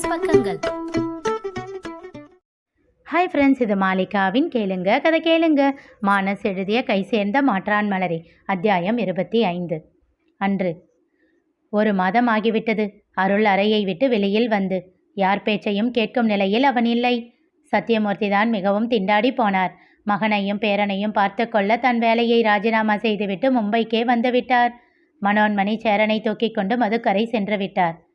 Plus பக்கங்கள். Hi friends இது மாலிகாவின் கேளுங்க கதை கேளுங்க. மானஸ் எழுதிய கை சேர்ந்த மாற்றான் மலரி அத்தியாயம் இருபத்தி ஐந்து. அன்று. ஒரு மாதம் ஆகிவிட்டது. அருள் அறையை விட்டு வெளியில் வந்து யார் பேச்சையும் கேட்கும் நிலையில் அவன் இல்லை. சத்தியமூர்த்தி தான் மிகவும் திண்டாடி போனார். மகனையும் பேரனையும் பார்த்து கொள்ள தன் வேலையை ராஜினாமா செய்துவிட்டு மும்பைக்கே வந்துவிட்டார் மனோன்மணி சேரனை தூக்கிக் கொண்டு மதுக்கரை சென்று விட்டார்.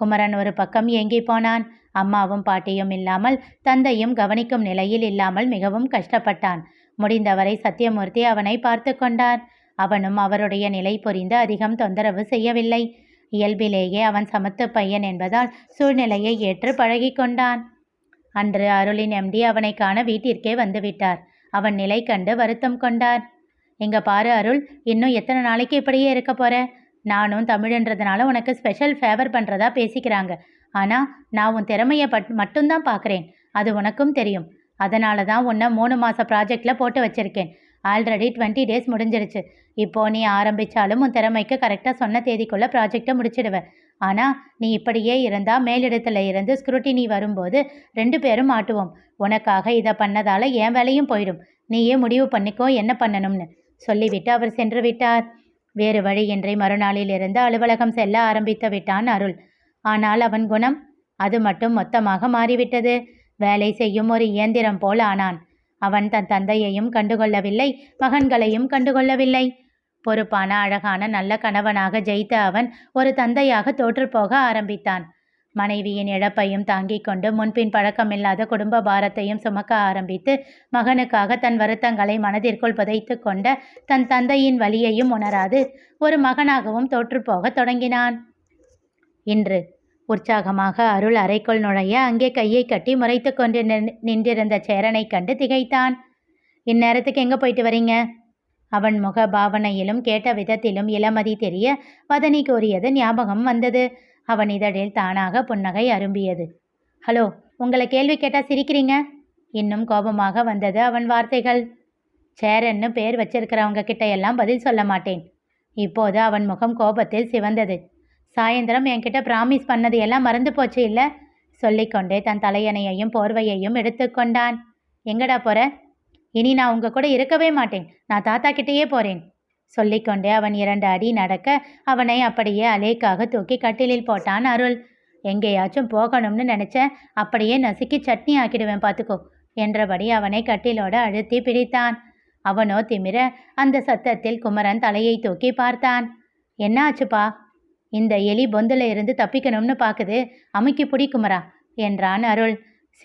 குமரன் ஒரு பக்கம் ஏங்கி போனான். அம்மாவும் பாட்டியும் இல்லாமல் தந்தையும் கவனிக்கும் நிலையில் இல்லாமல் மிகவும் கஷ்டப்பட்டான். முடிந்தவரை சத்தியமூர்த்தி அவனை பார்த்து கொண்டார். அவனும் அவருடைய நிலை புரிந்து அதிகம் தொந்தரவு செய்யவில்லை. இயல்பிலேயே அவன் சமத்து பையன் என்பதால் சூழ்நிலையை ஏற்று பழகி கொண்டான். அன்று அருளின் எம்டி அவனை காண வீட்டிற்கே வந்துவிட்டார் அவன் நிலை கண்டு வருத்தம் கொண்டார். இங்க பாரு அருள் இன்னும் எத்தனை நாளைக்கு இப்படியே இருக்க போற? நானும் தமிழன்றதுனால உனக்கு ஸ்பெஷல் ஃபேவர் பண்ணுறதா பேசிக்கிறாங்க. ஆனால் நான் உன் திறமையை பட் மட்டும்தான் பார்க்குறேன் அது உனக்கும் தெரியும். அதனால தான் உன்னை மூணு மாத ப்ராஜெக்டில் போட்டு வச்சுருக்கேன். ஆல்ரெடி டுவெண்ட்டி டேஸ் முடிஞ்சிருச்சு. இப்போ நீ ஆரம்பித்தாலும் உன் திறமைக்கு கரெக்டாக சொன்ன தேதிக்குள்ளே ப்ராஜெக்டை முடிச்சிடுவேன் ஆனால் நீ இப்படியே இருந்தால் மேலிடத்தில் இருந்து ஸ்க்ரூட்டினி வரும்போது ரெண்டு பேரும் மாட்டுவோம். உனக்காக இதை பண்ணதால் என் வேலையும் போயிடும். நீயே முடிவு பண்ணிக்கோ என்ன பண்ணணும்னு. சொல்லிவிட்டு அவர் சென்று விட்டார். வேறு வழியின்றி மறுநாளிலிருந்து அலுவலகம் செல்ல ஆரம்பித்து விட்டான் அருள். ஆனால் அவன் குணம் அது மட்டும் மொத்தமாக மாறிவிட்டது. வேலை செய்யும் ஒரு இயந்திரம் போல் ஆனான். அவன் தன் தந்தையையும் கண்டுகொள்ளவில்லை மகன்களையும் கண்டுகொள்ளவில்லை. பொறுப்பான அழகான நல்ல கணவனாக ஜெயித்த அவன் ஒரு தந்தையாக தோற்றுப்போக ஆரம்பித்தான். மனைவியின் இழப்பையும் தாங்கிக் கொண்டு முன்பின் பழக்கமில்லாத குடும்ப பாரத்தையும் சுமக்க ஆரம்பித்து மகனுக்காக தன் வருத்தங்களை மனதிற்குள் புதைத்து கொண்ட தன் தந்தையின் வழியையும் உணராது ஒரு மகனாகவும் தோற்றுப்போகத் தொடங்கினான். இன்று உற்சாகமாக அருள் அறைக்குள் நுழைய அங்கே கையை கட்டி முறைத்து கொண்டு நின்- நின்றிருந்த சேரனை கண்டு திகைத்தான். இந்நேரத்துக்கு எங்கே போயிட்டு வரீங்க? அவன் முக பாவனையிலும் கேட்ட விதத்திலும் இளமதி தெரிய வதனி கூறியது ஞாபகம் வந்தது. அவன் இதழில் தானாக புன்னகை அரும்பியது. ஹலோ உங்களை கேள்வி கேட்டால் சிரிக்கிறீங்க? இன்னும் கோபமாக வந்தது அவன் வார்த்தைகள். சேரன்னு பேர் வச்சிருக்கிறவங்க கிட்ட எல்லாம் பதில் சொல்ல மாட்டேன். இப்போது அவன் முகம் கோபத்தில் சிவந்தது. சாயந்தரம் என்கிட்ட ப்ராமிஸ் பண்ணது எல்லாம் மறந்து போச்சு இல்லை? சொல்லிக்கொண்டே தன் தலையணையையும் போர்வையையும் எடுத்துக்கொண்டான் எங்கடா போற? இனி நான் உங்க கூட இருக்கவே மாட்டேன். நான் தாத்தா கிட்டேயே போறேன். சொல்லிக்கொண்டே அவன் இரண்டு அடி நடக்க அவனை அப்படியே அலேக்காக தூக்கி கட்டிலில் போட்டான் அருள். எங்கேயாச்சும் போகணும்னு நினைச்சேன் அப்படியே நசுக்கி சட்னி ஆக்கிடுவேன் பார்த்துக்கோ என்றபடி அவனை கட்டிலோட அழுத்தி பிடித்தான். அவனோ திமிர அந்த சத்தத்தில் குமரன் தலையை தூக்கி பார்த்தான். என்ன ஆச்சுப்பா இந்த எலி பொந்துல இருந்து தப்பிக்கணும்னு பார்க்குது அமுக்கி பிடி குமரா என்றான் அருள்.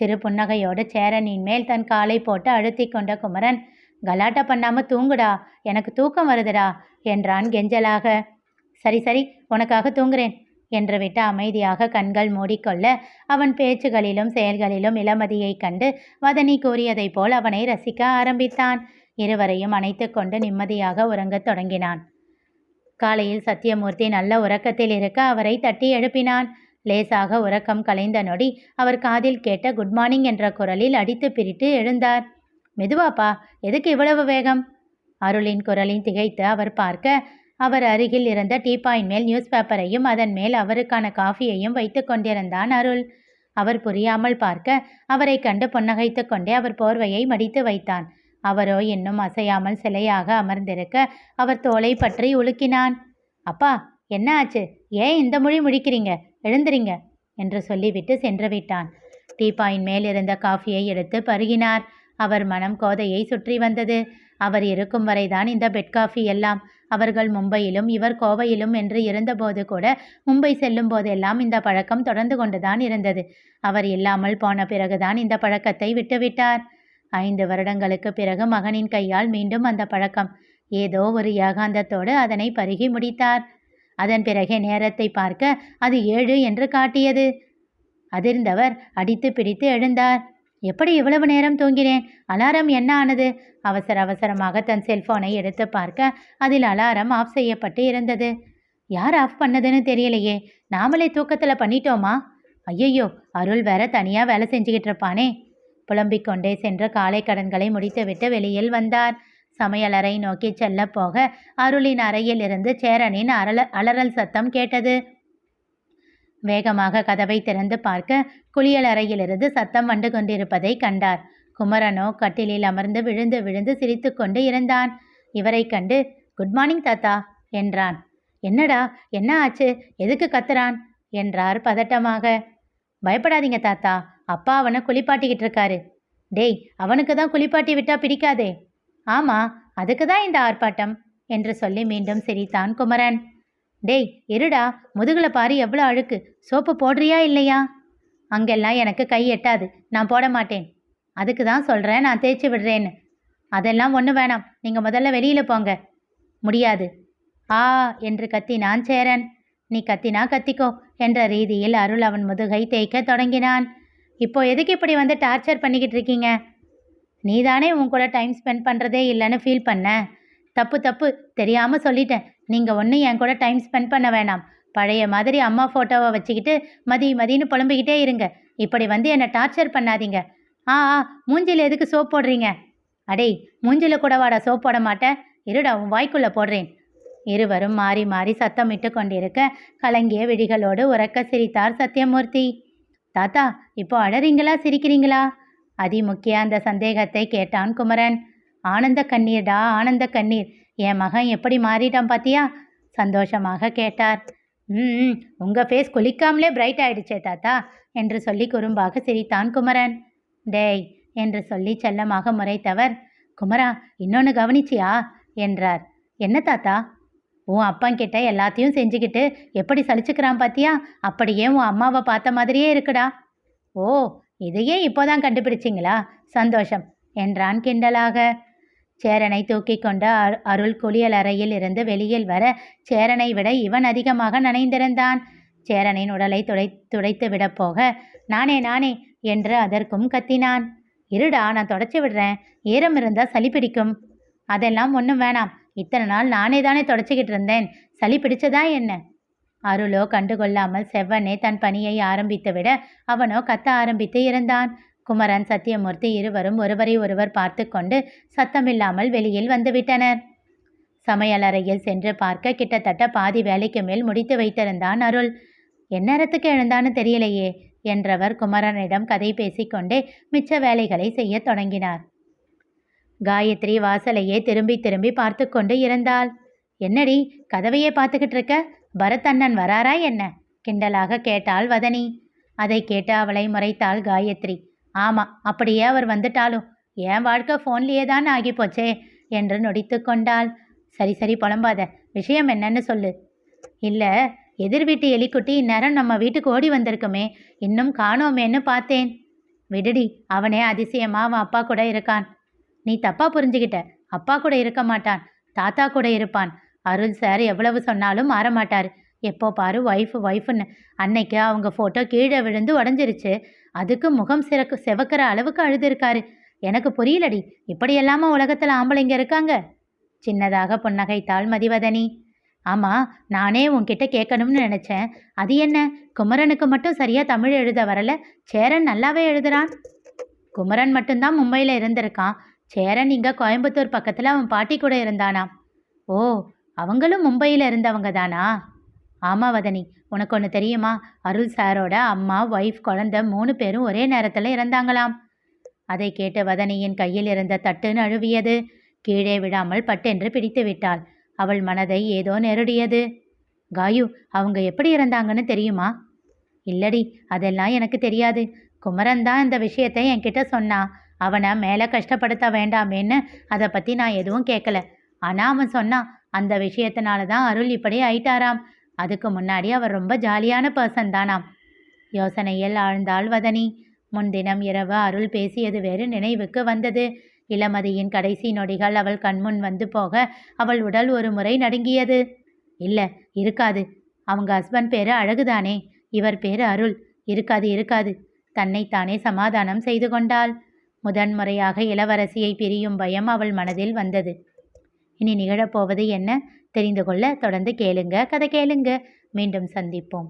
சிறு புன்னகையோடு சேரனின் மேல் தன் காலை போட்டு அழுத்தி கொண்ட குமரன் கலாட்டா பண்ணாம தூங்குடா. எனக்கு தூக்கம் வருதுடா என்றான் கெஞ்சலாக. சரி சரி உனக்காக தூங்குறேன் என்று விட்டு அமைதியாக கண்கள் மூடிக்கொள்ள அவன் பேச்சுகளிலும் செயல்களிலும் இளமதியைக் கண்டு வதனி கூறியதைப் போல் அவனை ரசிக்க ஆரம்பித்தான். இருவரையும் அணைத்து கொண்டு நிம்மதியாக உறங்கத் தொடங்கினான். காலையில் சத்தியமூர்த்தி நல்ல உறக்கத்தில் இருக்க அவரை தட்டி எழுப்பினான். லேசாக உறக்கம் கலைந்த நொடி அவர் காதில் கேட்ட குட் மார்னிங் என்ற குரலில் அடித்து பிரிட்டு எழுந்தார். மெதுவாப்பா எதுக்கு இவ்வளவு வேகம்? அருளின் குரலின் திகைத்து அவர் பார்க்க அவர் அருகில் இருந்த டீபாயின் மேல் நியூஸ் பேப்பரையும் அதன் மேல் அவருக்கான காஃபியையும் வைத்து கொண்டிருந்தான் அருள். அவர் புரியாமல் பார்க்க அவரை கண்டு புன்னகைத்து கொண்டே அவர் போர்வையை மடித்து வைத்தான். அவரோ இன்னும் அசையாமல் சிலையாக அமர்ந்திருக்க அவர் தோலை பற்றி உலுக்கினான். அப்பா என்ன ஆச்சு? ஏன் இந்த மொழி முடிக்கிறீங்க? எழுந்துறீங்க என்று சொல்லிவிட்டு சென்று விட்டான். டீபாயின் மேல் இருந்த காஃபியை எடுத்து பருகினார். அவர் மனம் கோதையை சுற்றி வந்தது. அவர் இருக்கும் வரைதான் இந்த பெட் காஃபி எல்லாம். அவர்கள் மும்பையிலும் இவர் கோவையிலும் என்று இருந்தபோது கூட மும்பை செல்லும் போதெல்லாம் இந்த பழக்கம் தொடர்ந்து கொண்டுதான் இருந்தது. அவர் இல்லாமல் போன பிறகுதான் இந்த பழக்கத்தை விட்டுவிட்டார். ஐந்து வருடங்களுக்கு பிறகு மகனின் கையால் மீண்டும் அந்த பழக்கம். ஏதோ ஒரு ஏகாந்தத்தோடு அதனை பருகி முடித்தார். அதன் பிறகே நேரத்தை பார்க்க அது ஏழு என்று காட்டியது. அதிர்ந்தவர் அடித்து பிடித்து எழுந்தார். எப்படி இவ்வளவு நேரம் தூங்கினேன்? அலாரம் என்ன ஆனது? அவசர அவசரமாக தன் செல்போனை எடுத்து பார்க்க அதில் அலாரம் ஆஃப் செய்யப்பட்டு இருந்தது. யார் ஆஃப் பண்ணதுன்னு தெரியலையே. நாமளே தூக்கத்தில் பண்ணிட்டோமா? ஐயையோ அருள் வேற தனியாக வேலை செஞ்சுக்கிட்டு இருப்பானே. புலம்பிக் கொண்டே சென்று காலை கடன்களை முடித்துவிட்டு வெளியில் வந்தார். சமையலறை நோக்கி செல்ல போக அருளின் அறையில் இருந்து சேரனின் அரள அலறல் சத்தம் கேட்டது. வேகமாக கதவை திறந்து பார்க்க குளியலறையிலிருந்து சத்தம் வந்து கொண்டிருப்பதை கண்டார். குமரனோ கட்டிலில் அமர்ந்து விழுந்து விழுந்து சிரித்துக்கொண்டு இருந்தான். இவரை கண்டு குட் மார்னிங் தாத்தா என்றான். என்னடா என்ன ஆச்சு? எதுக்கு கத்துறான்? என்றார் பதட்டமாக. பயப்படாதீங்க தாத்தா அப்பா அவனை குளிப்பாட்டிக்கிட்டு இருக்காரு. டேய் அவனுக்கு தான் குளிப்பாட்டி விட்டா பிடிக்காதே. ஆமா அதுக்கு தான் இந்த ஆர்ப்பாட்டம் என்று சொல்லி மீண்டும் சிரித்தான் குமரன். டேய் இருடா முதுகில் பாரு எவ்வளோ அழுக்கு? சோப்பு போடுறியா இல்லையா? அங்கெல்லாம் எனக்கு கை எட்டாது. நான் போட மாட்டேன். அதுக்கு தான் சொல்கிறேன் நான் தேய்ச்சி விடுறேன்னு. அதெல்லாம் ஒன்று வேணாம். நீங்கள் முதல்ல வெளியில் போங்க. முடியாது. ஆ என்று கத்தினான் சேரன். நீ கத்தினா கத்திக்கோ என்ற ரீதியில் அருள் அவன் முதுகை தேய்க்க தொடங்கினான். இப்போ எதுக்கு இப்படி வந்து டார்ச்சர் பண்ணிக்கிட்டு இருக்கீங்க? நீதானே உன் கூட டைம் ஸ்பெண்ட் பண்ணுறதே இல்லைன்னு ஃபீல் பண்ண? தப்பு தப்பு. தெரியாமல் சொல்லிட்டேன். நீங்கள் ஒன்றும் என் கூட டைம் ஸ்பெண்ட் பண்ண வேணாம். பழைய மாதிரி அம்மா ஃபோட்டோவை வச்சுக்கிட்டு மதி மதின்னு புலம்பிக்கிட்டே இருங்க. இப்படி வந்து என்னை டார்ச்சர் பண்ணாதீங்க. ஆ ஆ மூஞ்சில் எதுக்கு சோப் போடுறீங்க? அடேய் மூஞ்சில கூட வாடா சோப் போட மாட்டேன். இருடா உன் வாய்க்குள்ளே போடுறேன். இருவரும் மாறி மாறி சத்தமிட்டு கொண்டிருக்க கலங்கிய விழிகளோடு உறக்க சிரித்தார் சத்யமூர்த்தி. தாத்தா இப்போ அழறீங்களா? சிரிக்கிறீங்களா? அதிமுக்கிய அந்த சந்தேகத்தை கேட்டான் குமரன். ஆனந்த கண்ணீர்டா ஆனந்த கண்ணீர். என் மகன் எப்படி மாறிட்டான் பாத்தியா? சந்தோஷமாக கேட்டார். ம் உங்கள் ஃபேஸ் குளிக்காமலே பிரைட் ஆயிடுச்சே தாத்தா என்று சொல்லி குறும்பாக சிரித்தான் குமரன். டேய் என்று சொல்லி செல்லமாக முறைத்தவர். குமரா இன்னொன்று கவனிச்சியா? என்றார். என்ன தாத்தா? உன் அப்பங்கிட்ட எல்லாத்தையும் செஞ்சுக்கிட்டு எப்படி சலிச்சுக்கிறான் பாத்தியா? அப்படியே உன் அம்மாவை பார்த்த மாதிரியே இருக்குடா. ஓ இதையே இப்போதான் கண்டுபிடிச்சிங்களா? சந்தோஷம் என்றான் கிண்டலாக. சேரனை தூக்கி கொண்டு அரு- அருள் குளியல் அறையில் இருந்து வெளியில் வர சேரனை விட இவன் அதிகமாக நனைந்திருந்தான். சேரனின் உடலை துடை துடைத்து விடப் போக நானே நானே என்று அதற்கும் கத்தினான். இருடா நான் தொடச்சி விடுறேன். ஈரம் இருந்தால் சளி பிடிக்கும். அதெல்லாம் ஒன்றும் வேணாம். இத்தனை நாள் நானே தானே தொடச்சிக்கிட்டு இருந்தேன். சளி பிடிச்சதா என்ன? அருளோ கண்டுகொள்ளாமல் செவ்வனே தன் பணியை ஆரம்பித்து விட அவனோ கத்த ஆரம்பித்து இருந்தான். குமரன் சத்தியமூர்த்தி இருவரும் ஒருவரை ஒருவர் பார்த்து கொண்டு சத்தமில்லாமல் வெளியில் வந்துவிட்டனர். சமையலறையில் சென்று பார்க்க கிட்டத்தட்ட பாதி வேலைக்கு மேல் முடித்து வைத்திருந்தான் அருள். எந்நேரத்துக்கு எழுந்தான்னு தெரியலையே என்றவர் குமரனிடம் கதை பேசிக்கொண்டே மிச்ச வேலைகளை செய்யத் தொடங்கினார். காயத்ரி வாசலையே திரும்பி திரும்பி பார்த்து கொண்டு இருந்தாள். என்னடி கதவையே பார்த்துக்கிட்டு இருக்க? பரத்தண்ணன் வராரா என்ன? கிண்டலாக கேட்டாள் வதனி. அதை கேட்டு அவளை முறைத்தாள் காயத்ரி. ஆமாம் அப்படியே அவர் வந்துட்டாலும் என் வாழ்க்கை ஃபோன்லேயே தான் ஆகி போச்சே என்று நொடித்து கொண்டாள். சரி சரி புலம்பாத விஷயம் என்னன்னு சொல்லு. இல்லை எதிர் வீட்டு எலிக்குட்டி இந்நேரம் நம்ம வீட்டுக்கு ஓடி வந்திருக்குமே இன்னும் காணோமேன்னு பார்த்தேன். விடுடி அவனே அதிசயமா அவன் அப்பா கூட இருக்கான். நீ தப்பா புரிஞ்சுக்கிட்ட அப்பா கூட இருக்க மாட்டான் தாத்தா கூட இருப்பான். அருள் சார் எவ்வளவு சொன்னாலும் மாற மாட்டார் எப்போ பாரு ஒய்ஃப் ஒய்ஃப்னு அன்னைக்கு அவங்க ஃபோட்டோ கீழே விழுந்து உடஞ்சிருச்சு. அதுக்கு முகம் சிறக்கு செவக்கிற அளவுக்கு அழுதுருக்காரு. எனக்கு புரியலடி இப்படியெல்லாமா உலகத்தில் ஆம்பளைங்க இருக்காங்க? சின்னதாக புன்னகைத்தாள் மதிவதனி. ஆமாம் நானே உன்கிட்ட கேட்கணும்னு நினச்சேன். அது என்ன குமரனுக்கு மட்டும் சரியாக தமிழ் எழுத வரல? சேரன் நல்லாவே எழுதுறான். குமரன் மட்டும்தான் மும்பையில் இருந்திருக்கான். சேரன் இங்கே கோயம்புத்தூர் பக்கத்தில் அவன் பாட்டி கூட இருந்தானா ஓ அவங்களும் மும்பையில் இருந்தவங்க தானா? ஆமாம் வதனி. உனக்கு ஒன்று தெரியுமா? அருள் சாரோட அம்மா ஒய்ஃப் குழந்த மூணு பேரும் ஒரே நேரத்தில் இறந்தாங்களாம். அதை கேட்டு வதனியின் கையில் இருந்த தட்டுன்னு அழுவியது கீழே விடாமல் பட்டென்று பிடித்து விட்டாள். அவள் மனதை ஏதோ நெருடியது. காயு அவங்க எப்படி இறந்தாங்கன்னு தெரியுமா? இல்லடி அதெல்லாம் எனக்கு தெரியாது. குமரன் தான் இந்த விஷயத்தை என்கிட்ட சொன்னான் அவனை மேலே கஷ்டப்படுத்த வேண்டாமேன்னு அதை பற்றி நான் எதுவும் கேட்கல ஆனால் அவன் சொன்னான் அந்த விஷயத்தினால தான் அருள் இப்படி ஆயிட்டாராம். அதுக்கு முன்னாடி அவர் ரொம்ப ஜாலியான பர்சன் தானாம். யோசனையில் ஆழ்ந்தாள் வதனி. முன்தினம் இரவு அருள் பேசியது வேறு நினைவுக்கு வந்தது. இளமதியின் கடைசி நொடிகள் அவள் கண்முன் வந்து போக அவள் உடல் ஒரு முறை நடுங்கியது. இல்லை இருக்காது. அவங்க ஹஸ்பண்ட் பேரு அழகுதானே? இவர் பேரு அருள். இருக்காது இருக்காது. தன்னைத்தானே சமாதானம் செய்து கொண்டாள். முதன்முறையாக இளவரசியை பிரியும் பயம் அவள் மனதில் வந்தது. இனி நிகழப்போவது என்ன? தெரிந்து கொள்ள தொடர்ந்து கேளுங்க. கதை கேளுங்க. மீண்டும் சந்திப்போம்.